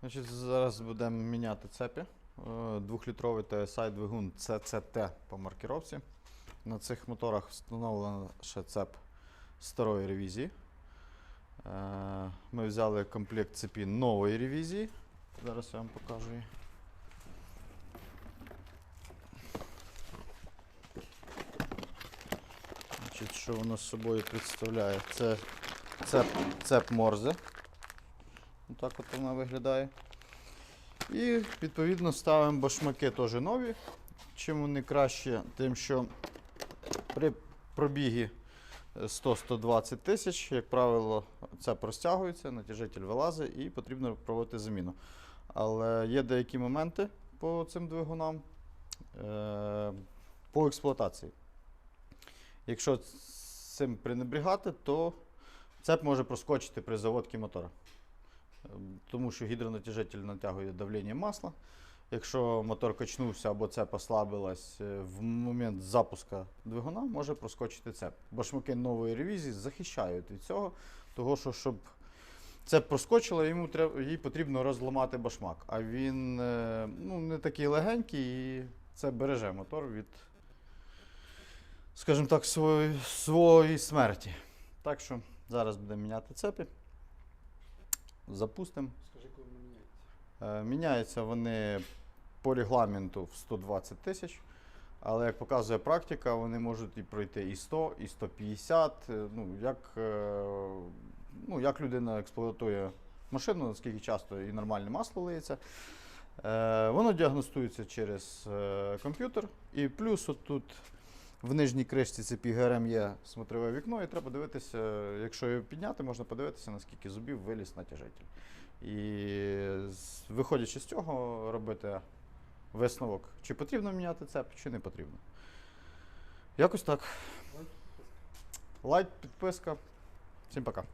Значить, зараз будемо міняти цепі. Е, Двохлітровий TSI двигун CCT по маркіровці. На цих моторах встановлено ще цеп старої ревізії. Е, Ми взяли комплект цепі нової ревізії. Зараз я вам покажу її. Значить, що воно з собою представляє? Це цеп, цеп Морзе. Отак от вона виглядає. І відповідно ставимо башмаки теж нові. Чим вони краще, тим що при пробігі е, 100-120 тисяч, як правило, це простягується, натяжитель вилазить і потрібно проводити заміну. Але є деякі моменти по цим двигунам е, по експлуатації. Якщо цим пренебрігати, то цеп може проскочити при заводці мотора. Ем, Тому що гідронатяжитель натягує давлення масла. Якщо мотор качнувся або цеп ослабилась е, в момент запуска двигуна, може проскочити цеп. Башмаки нової ревізії захищають від цього, того що щоб цеп проскочило, йому треба, їй потрібно розламати башмак. А він е, ну, не такий легенький і це береже мотор від, скажімо так, своєї смерті. Так що зараз будемо міняти цепи. Запустимо. Скажи, коли вони міняються. Е, Міняються вони по регламенту в 120 тисяч, але як показує практика, вони можуть і пройти і 100, і 150. е, Ну, як, е, ну, як людина експлуатує машину, наскільки часто і нормальне масло лиється. Воно діагностується через комп'ютер. І плюс от тут в нижній кришці цепі ГРМ є смотрове вікно, і треба дивитися, якщо його підняти, можна подивитися, наскільки зубів виліз натяжитель. І виходячи з цього, робити висновок, чи потрібно міняти цеп, чи не потрібно. Якось так. Лайк, Лайк, підписка. Всім пока.